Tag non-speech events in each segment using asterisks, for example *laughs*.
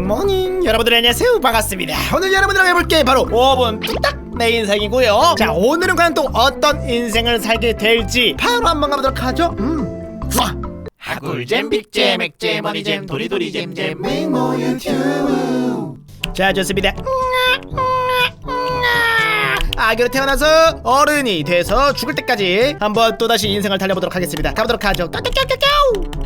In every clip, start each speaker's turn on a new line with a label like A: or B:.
A: 밍모닝 여러분들 안녕하세요. 반갑습니다. 오늘 여러분들랑 해볼 게. 바로 5분 뚝딱 내 인생이고요. 자 오늘은 과연 또 어떤 인생을 살게 될지 바로 한번 가보도록 하죠. 음. 좋아 하굴잼 빅잼 액잼 머니잼 도리도리 잼잼 밍모 유튜브. 자 좋습니다. 아기로 태어나서 어른이 돼서 죽을 때까지 한번 또다시 인생을 달려보도록 하겠습니다. 가보도록 하죠. 까까까까까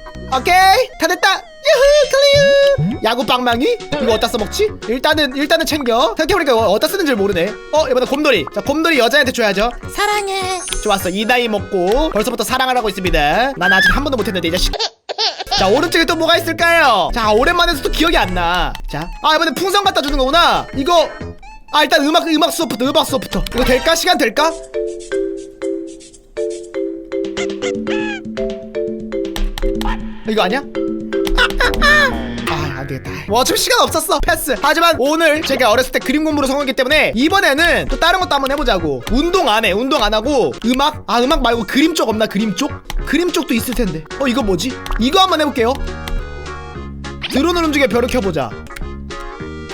A: 오케이
B: 다 됐다. 야후 클리어. 야구 빵망이? 이거 어디다 써먹지? 일단은 일단은 챙겨. 생각해보니까 이거 어디다 쓰는지 모르네. 어 이번엔 곰돌이. 자 곰돌이 여자한테 줘야죠. 사랑해.
A: 좋았어. 이 나이 먹고 벌써부터 사랑을 하고 있습니다. 난 아직 한 번도 못했는데 이 자식. 자 오른쪽에 또 뭐가 있을까요? 자 오랜만에 서도 기억이 안나자아 이번엔 풍선 갖다 주는 거구나. 이거 아 일단 음악 음악 수업부터 음악 수업부터. 이거 될까? 시간 될까 이거 아니야? 아, 안 되겠다. 뭐 어차피 시간 없었어. 패스. 하지만 오늘 제가 어렸을 때 그림 공부로 성공했기 때문에 이번에는 또 다른 것도 한번 해보자고. 운동 안 해. 운동 안 하고 음악? 아, 음악 말고 그림 쪽 없나? 그림 쪽? 그림 쪽도 있을 텐데. 어, 이거 뭐지? 이거 한번 해볼게요. 드론을 움직여 별을 켜보자.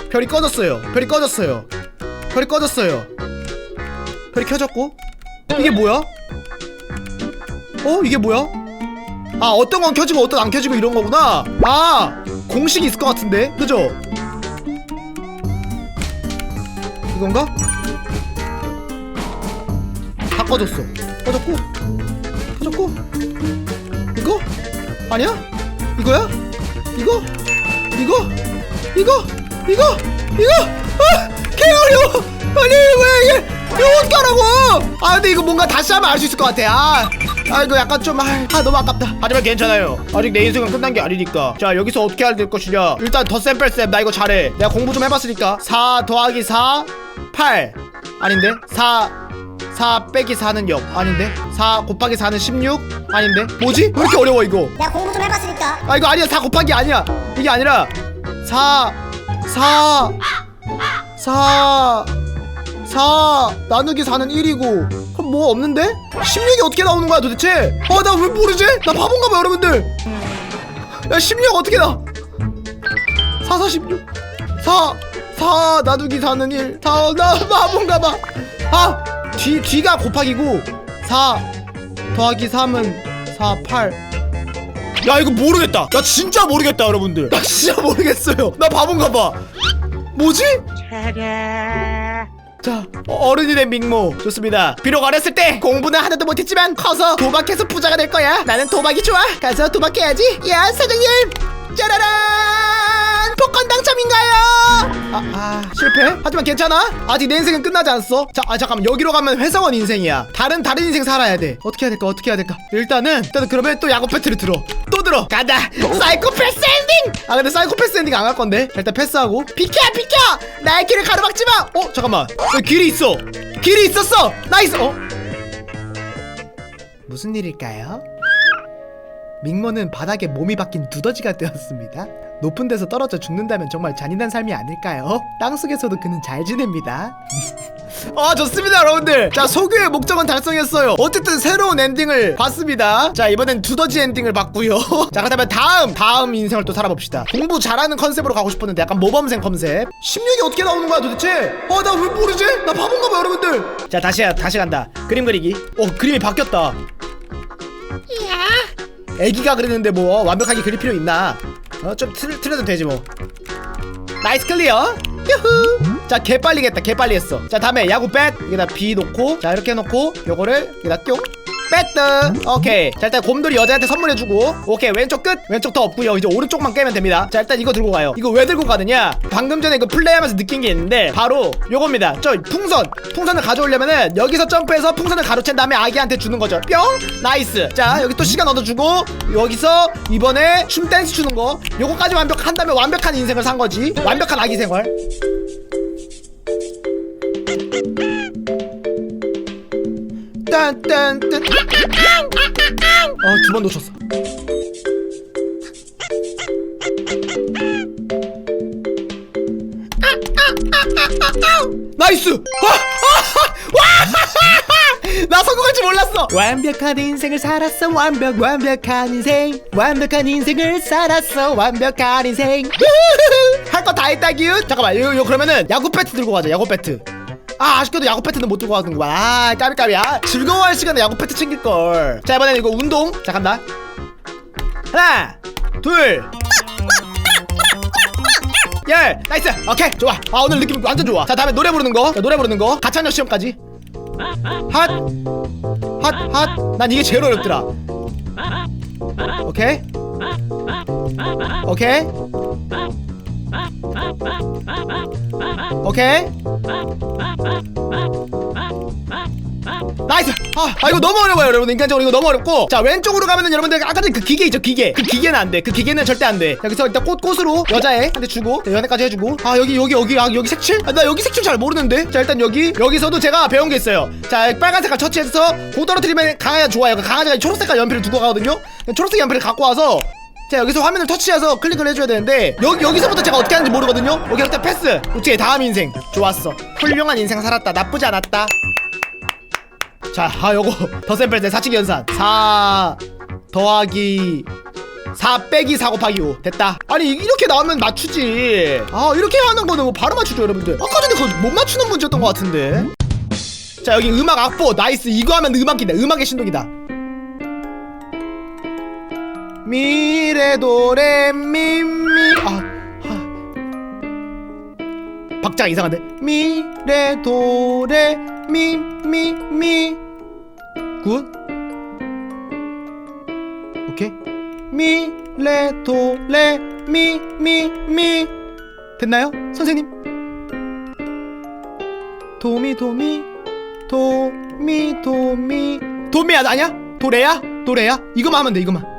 A: 별이 꺼졌어요. 별이 꺼졌어요. 별이 꺼졌어요. 별이 켜졌고. 이게 뭐야? 어? 이게 뭐야? 아 어떤 건 켜지고 어떤 안 켜지고 이런 거구나 아 공식이 있을 것 같은데 그죠? 이건가? 다 꺼졌어 꺼졌고 꺼졌고 이거? 아니야? 이거야? 이거? 이거? 이거? 이거? 이거? 아! 개 어려워 아니 왜 이게 이거 어떡하라고 아 근데 이거 뭔가 다시 하면 알 수 있을 것 같아 아, 아 이거 약간 좀 아, 아 너무 아깝다. 하지만 괜찮아요. 아직 내 인생은 끝난 게 아니니까. 자 여기서 어떻게 해야 될 것이냐? 일단 덧셈 뺄셈 나 이거 잘해. 내가 공부 좀 해봤으니까. 4 더하기 4 8 아닌데? 4 4 빼기 4는 0 아닌데? 4 곱하기 4는 16 아닌데? 뭐지? 왜 이렇게 어려워 이거?
B: 내가 공부 좀 해봤으니까.
A: 아 이거 아니야. 4 곱하기 아니야. 이게 아니라 4 4 4 4 나누기 4는 1이고. 그럼 뭐 없는데? 16이 어떻게 나오는 거야 도대체? 아 나 왜 모르지? 나 바본가 봐 여러분들 야16 어떻게 나? 4 4 16 4 4 나누기 4는 1 4, 나 바본가 봐 아 뒤, 뒤가 곱하기고 4 더하기 3은 4 8야 이거 모르겠다 나 진짜 모르겠다 여러분들 나 진짜 모르겠어요 나 바본가 봐 뭐지? 자 어, 어른이 된 밍모. 좋습니다. 비록 어렸을 때 공부는 하나도 못했지만 커서 도박해서 부자가 될 거야. 나는 도박이 좋아. 가서 도박해야지. 야 사장님! 짜라란 복권 당첨인가요? 아, 아 실패? 하지만 괜찮아? 아직 내 인생은 끝나지 않았어. 자 아, 잠깐만. 여기로 가면 회사원 인생이야. 다른 다른 인생 살아야 돼. 어떻게 해야 될까? 어떻게 해야 될까? 일단은 일단은 그러면 또 야구 패트를 들어. 또 들어. 간다 사이코패스 엔딩! 아 근데 사이코패스 엔딩 안갈 건데. 자, 일단 패스하고. 비켜 비켜! 나의 길을 가로막지 마어 잠깐만. 여기 길이 있어. 길이 있었어. 나이스. 어? 무슨 일일까요? 밍모는 바닥에 몸이 박힌 두더지가 되었습니다. 높은 데서 떨어져 죽는다면 정말 잔인한 삶이 아닐까요? 땅속에서도 그는 잘 지냅니다. *laughs* 아 좋습니다 여러분들. 자 소규의 목적은 달성했어요. 어쨌든 새로운 엔딩을 봤습니다. 자 이번엔 두더지 엔딩을 봤고요. *laughs* 자 그렇다면 다음 다음 인생을 또 살아봅시다. 공부 잘하는 컨셉으로 가고 싶었는데 약간 모범생 컨셉. 16이 어떻게 나오는 거야 도대체? 어나왜 모르지? 나 바본가 봐 여러분들. 자 다시 다시 간다. 그림 그리기. 어 그림이 바뀌었다.
B: 이야.
A: 애기가 그리는데 뭐 완벽하게 그릴 필요 있나? 어좀 틀려도 되지 뭐. 나이스 클리어. 유후. 자 개빨리 했다 개빨리 했어. 자 다음에 야구 백 여기다 B 놓고 자 이렇게 해놓고 요거를 여기다 뿅 배트. 오케이. 자 일단 곰돌이 여자한테 선물해주고. 오케이 왼쪽 끝. 왼쪽 더 없고요. 이제 오른쪽만 깨면 됩니다. 자 일단 이거 들고 가요. 이거 왜 들고 가느냐? 방금 전에 그 플레이하면서 느낀 게 있는데 바로 요겁니다. 저 풍선. 풍선을 가져오려면은 여기서 점프해서 풍선을 가로챈 다음에 아기한테 주는 거죠. 뿅! 나이스. 자 여기 또 시간 얻어주고 여기서 이번에 춤 댄스 추는 거. 요거까지 완벽한다면 완벽한 인생을 산 거지. 완벽한 아기 생활 딴딴딴. 어두 번 놓쳤어. 나이스! 와! 와! *laughs* 나 성공할 줄 몰랐어. 완벽한 인생을 살았어. 완벽 완벽한 인생. 완벽한 인생을 살았어. 완벽한 인생. 할 거 다 했다 기웃 잠깐만 이거, 이거 그러면은 야구 배트 들고 가자 야구 배트 아 아쉽게도 야구 배트는 못 들고 가는구만 아 까비까비야 즐거워할 시간에 야구 배트 챙길걸 자 이번엔 이거 운동 자 간다 하나 둘 열! 나이스! 오케이! 좋아! 아 오늘 느낌 완전 좋아 자 다음에 노래 부르는 거 자, 노래 부르는 거 가창력 시험까지 핫! 핫! 핫! 난 이게 제일 어렵더라 오케이? 오케이? 오케이? 나이스! 아, 아 이거 너무 어려워요 여러분 인간적으로 이거 너무 어렵고. 자 왼쪽으로 가면은 여러분들 아까 전에 그 기계 있죠 기계. 그 기계는 안돼. 그 기계는 절대 안돼. 여기서 일단 꽃, 꽃으로 여자애한테 주고 자, 연애까지 해주고. 아 여기 여기 여기 아 여기 색칠? 아, 나 여기 색칠 잘 모르는데. 자 일단 여기 여기서도 제가 배운 게 있어요. 자 빨간 색깔 처치해서 고 떨어뜨리면 강아지가 좋아요. 그 강아지가 초록색깔 연필을 두고 가거든요. 초록색 연필을 갖고 와서 자 여기서 화면을 터치해서 클릭을 해줘야 되는데 여기 여기서부터 제가 어떻게 하는지 모르거든요? 여기 일단 패스! 오케이 다음 인생. 좋았어. 훌륭한 인생 살았다. 나쁘지 않았다. 자, 아 요거. 더 샘플 때 사칙 연산. 4 더하기 4 빼기 4 곱하기 5 됐다. 아니 이렇게 나오면 맞추지. 아 이렇게 하는 거는 뭐 바로 맞추죠 여러분들. 아까 전에 그거 못 맞추는 문제였던 것 같은데. 자 여기 음악 악보. 나이스. 이거 하면 음악이다. 음악의 신동이다 미레 도레미미 아, 아. 박자가 이상한데? 미레 도레미미미 굿. 오케이. 미레 도레미미미 됐나요 선생님? 도미 도미. 도미 도미. 도미야 아니야? 도레야? 도레야? 이거만 하면 돼 이거만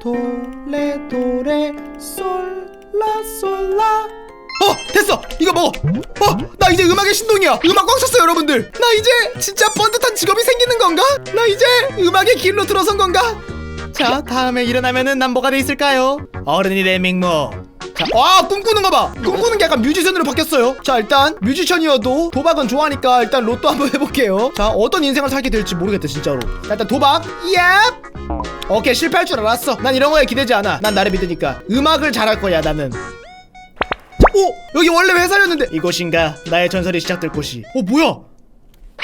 A: 도레 도레 솔라 솔라. 어 됐어. 이거 먹어. 어나 이제 음악의 신동이야. 음악 꽉 찼어 여러분들. 나 이제 진짜 번듯한 직업이 생기는 건가? 나 이제 음악의 길로 들어선 건가? 자 다음에 일어나면은 난 뭐가 돼 있을까요? 어른이 된 밍모 자 와 꿈꾸는 거 봐. 꿈꾸는 게 약간 뮤지션으로 바뀌었어요. 자 일단 뮤지션이어도 도박은 좋아하니까 일단 로또 한번 *laughs* 해볼게요. 자 어떤 인생을 살게 될지 모르겠다 진짜로. 자, 일단 도박. 예 오케이 실패할 줄 알았어. 난 이런 거에 기대지 않아. 난 나를 믿으니까. 음악을 잘할 거야 나는. 오 여기 원래 회사였는데. 이곳인가? 나의 전설이 시작될 곳이. 어 뭐야? 어?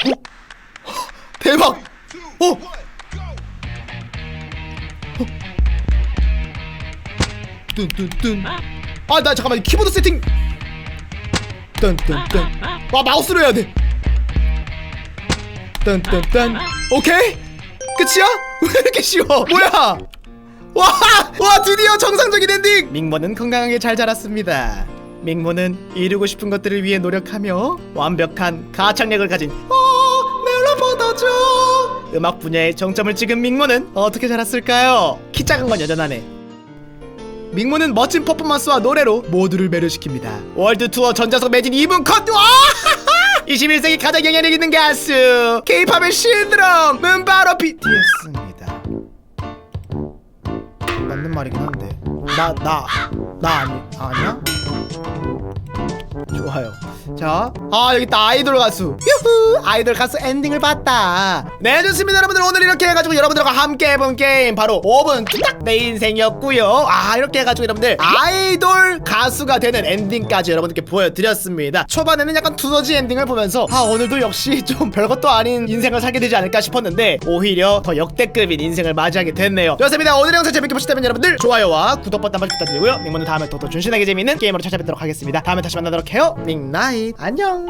A: *laughs* 대박. 어? 뚠뚠뚠 아 나 잠깐만 키보드 세팅. 뚠뚠뚠 와 마우스로 해야 돼. 뚠뚠뚠 오케이? 끝이야? *laughs* 왜 이렇게 쉬워? 뭐야? 와, 와 드디어 정상적인 엔딩! 밍모는 건강하게 잘 자랐습니다. 밍모는 이루고 싶은 것들을 위해 노력하며 완벽한 가창력을 가진 어 멜로포더죠. 음악 분야에 정점을 찍은 밍모는 어떻게 자랐을까요? 키 작은 건 여전하네 밍모는 멋진 퍼포먼스와 노래로 모두를 매료시킵니다. 월드 투어 전자석 매진 2분 컷! 와! *laughs* 21세기 가장 영향력 있는 가수 K-팝의 신드롬은 바로 BTS입니다. 맞는 말이긴 한데 나 나 나 아니 아니야? 좋아요. 자, 아 여기 있다 아이돌 가수. 유후, 아이돌 가수 엔딩을 봤다. 네, 좋습니다, 여러분들 오늘 이렇게 해가지고 여러분들과 함께 해본 게임 바로 5분 뚝딱 내 인생이었고요. 아 이렇게 해가지고 여러분들 아이돌 가수가 되는 엔딩까지 여러분들께 보여드렸습니다. 초반에는 약간 두더지 엔딩을 보면서 아 오늘도 역시 *laughs* 좀 별것도 아닌 인생을 살게 되지 않을까 싶었는데 오히려 더 역대급인 인생을 맞이하게 됐네요. 좋습니다. 오늘 영상 재밌게 보셨다면 여러분들 좋아요와 구독 버튼 한번 부탁드리고요. 밍모는 다음에 더더 준신하게 재밌는 게임으로 찾아뵙도록 하겠습니다. 다음에 다시 만나도록 해요. 밍나 잇 안녕.